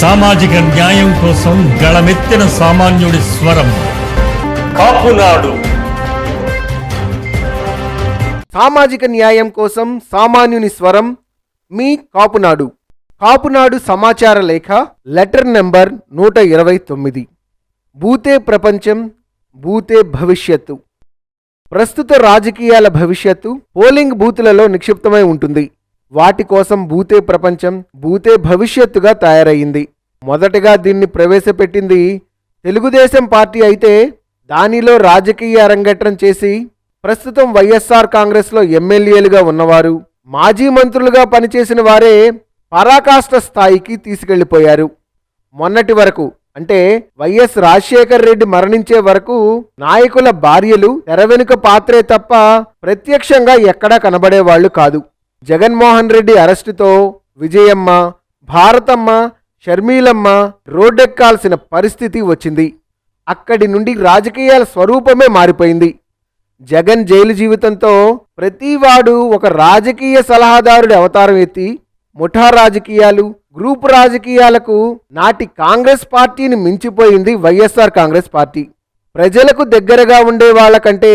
సామాజిక న్యాయం కోసం గళమెత్తిన సామాన్యుడి స్వరం. కాపునాడు సామాజిక న్యాయం కోసం సామాన్యుని స్వరం మీ కాపునాడు కాపునాడు సమాచార లేఖ లెటర్ నెంబర్ నూట ఇరవై తొమ్మిది. భూతే ప్రపంచం భూతే భవిష్యత్తు. ప్రస్తుత రాజకీయాల భవిష్యత్తు పోలింగ్ బూతులలో నిక్షిప్తమై ఉంటుంది. వాటి కోసం భూతే ప్రపంచం భూతే భవిష్యత్తుగా తయారయ్యింది మొదటగా దీన్ని ప్రవేశపెట్టింది తెలుగుదేశం పార్టీ అయితే దానిలో రాజకీయ అరంగేట్రం చేసి ప్రస్తుతం వైఎస్ఆర్ కాంగ్రెస్లో ఎమ్మెల్యేలుగా ఉన్నవారు మాజీ మంత్రులుగా పనిచేసిన వారే పరాకాష్ట స్థాయికి తీసుకెళ్ళిపోయారు. మొన్నటి వరకు అంటే వైఎస్ రాజశేఖర్ రెడ్డి మరణించే వరకు నాయకుల భార్యలు తెర వెనుక పాత్రే తప్ప ప్రత్యక్షంగా ఎక్కడా కనబడేవాళ్ళు కాదు. జగన్మోహన్ రెడ్డి అరెస్టుతో విజయమ్మ భారతమ్మ షర్మీలమ్మ రోడ్డెక్కాల్సిన పరిస్థితి వచ్చింది. అక్కడి నుండి రాజకీయాల స్వరూపమే మారిపోయింది. జగన్ జైలు జీవితంతో ప్రతివాడు ఒక రాజకీయ సలహాదారుడి అవతారం ఎత్తి ముఠా రాజకీయాలు గ్రూప్ రాజకీయాలకు నాటి కాంగ్రెస్ పార్టీని మించిపోయింది వైఎస్ఆర్ కాంగ్రెస్ పార్టీ. ప్రజలకు దగ్గరగా ఉండే వాళ్ళకంటే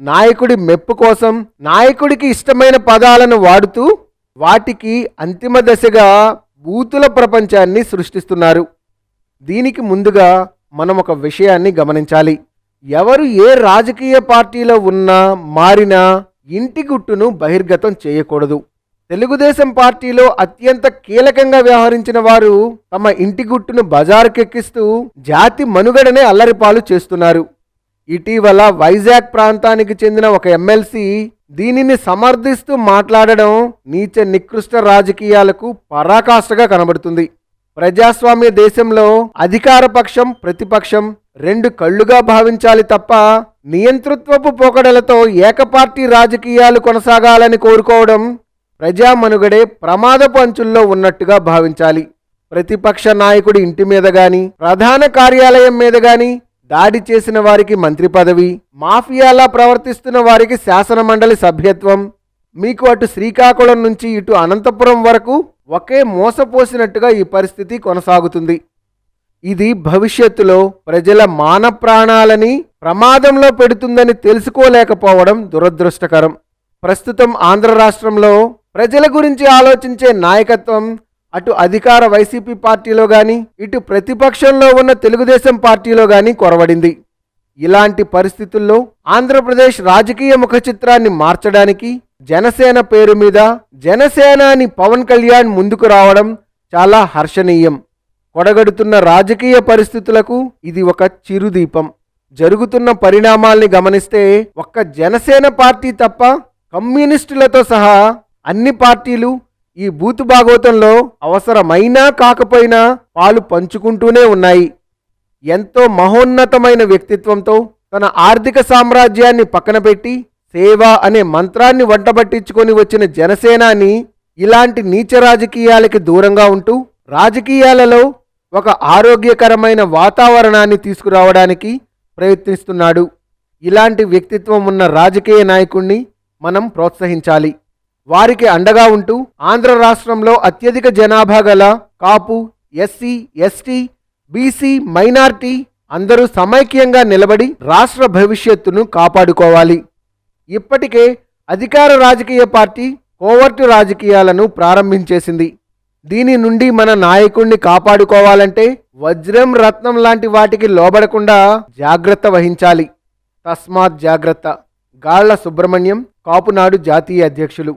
నాయకుడి మెప్పు కోసం నాయకుడికి ఇష్టమైన పదాలను వాడుతూ వాటికి అంతిమ దశగా బూతుల ప్రపంచాన్ని సృష్టిస్తున్నారు. దీనికి ముందుగా మనం ఒక విషయాన్ని గమనించాలి. ఎవరు ఏ రాజకీయ పార్టీలో ఉన్నా మారినా ఇంటి గుట్టును బహిర్గతం చేయకూడదు. తెలుగుదేశం పార్టీలో అత్యంత కీలకంగా వ్యవహరించిన వారు తమ ఇంటి గుట్టును బజారుకెక్కిస్తూ జాతి మనుగడనే అల్లరిపాలు చేస్తున్నారు. ఇటీవల వైజాగ్ ప్రాంతానికి చెందిన ఒక ఎమ్మెల్సీ దీనిని సమర్థిస్తూ మాట్లాడడం నీచ నికృష్ట రాజకీయాలకు పరాకాష్ఠగా కనబడుతుంది. ప్రజాస్వామ్య దేశంలో అధికార పక్షం ప్రతిపక్షం రెండు కళ్ళుగా భావించాలి తప్ప నియంతృత్వపు పోకడలతో ఏకపార్టీ రాజకీయాలు కొనసాగాలని కోరుకోవడం ప్రజా మనుగడే ప్రమాదపు అంచుల్లో ఉన్నట్టుగా భావించాలి. ప్రతిపక్ష నాయకుడి ఇంటి మీద గాని ప్రధాన కార్యాలయం మీద గాని దాడి చేసిన వారికి మంత్రి పదవి మాఫియాలా ప్రవర్తిస్తున్న వారికి శాసన మండలి సభ్యత్వం మీకు అటు శ్రీకాకుళం నుంచి ఇటు అనంతపురం వరకు ఒకే మోసపోసినట్టుగా ఈ పరిస్థితి కొనసాగుతుంది. ఇది భవిష్యత్తులో ప్రజల మాన ప్రాణాలని ప్రమాదంలో పెడుతుందని తెలుసుకోలేకపోవడం దురదృష్టకరం. ప్రస్తుతం ఆంధ్ర రాష్ట్రంలో ప్రజల గురించి ఆలోచించే నాయకత్వం అటు అధికార వైసీపీ పార్టీలో కానీ ఇటు ప్రతిపక్షంలో ఉన్న తెలుగుదేశం పార్టీలో కానీ కొరవడింది. ఇలాంటి పరిస్థితుల్లో ఆంధ్రప్రదేశ్ రాజకీయ ముఖ చిత్రాన్ని మార్చడానికి జనసేన పేరు మీద జనసేనాని పవన్ కళ్యాణ్ ముందుకు రావడం చాలా హర్షణీయం. కొడగడుతున్న రాజకీయ పరిస్థితులకు ఇది ఒక చిరుదీపం. జరుగుతున్న పరిణామాల్ని గమనిస్తే ఒక్క జనసేన పార్టీ తప్ప కమ్యూనిస్టులతో సహా అన్ని పార్టీలు ఈ బూతు భాగవతంలో అవసరమైనా కాకపోయినా పాలు పంచుకుంటూనే ఉన్నాయి. ఎంతో మహోన్నతమైన వ్యక్తిత్వంతో తన ఆర్థిక సామ్రాజ్యాన్ని పక్కన పెట్టి సేవ అనే మంత్రాన్ని వంటబట్టించుకొని వచ్చిన జనసేనాని ఇలాంటి నీచ రాజకీయాలకి దూరంగా ఉంటూ రాజకీయాలలో ఒక ఆరోగ్యకరమైన వాతావరణాన్ని తీసుకురావడానికి ప్రయత్నిస్తున్నాడు. ఇలాంటి వ్యక్తిత్వం ఉన్న రాజకీయ నాయకుణ్ణి మనం ప్రోత్సహించాలి. వారికి అండగా ఉంటూ ఆంధ్ర రాష్ట్రంలో అత్యధిక జనాభా గల Kapu SC ST BC minority అందరూ సమైక్యంగా నిలబడి రాష్ట్ర భవిష్యత్తును కాపాడుకోవాలి. ఇప్పటికే అధికార రాజకీయ పార్టీ కోవర్టు రాజకీయాలను ప్రారంభించేసింది. దీని నుండి మన నాయకుణ్ణి కాపాడుకోవాలంటే వజ్రం రత్నం లాంటి వాటికి లోబడకుండా జాగ్రత్త వహించాలి. తస్మాత్ జాగ్రత్త. గాళ్ళ సుబ్రహ్మణ్యం కాపునాడు జాతీయ అధ్యక్షులు.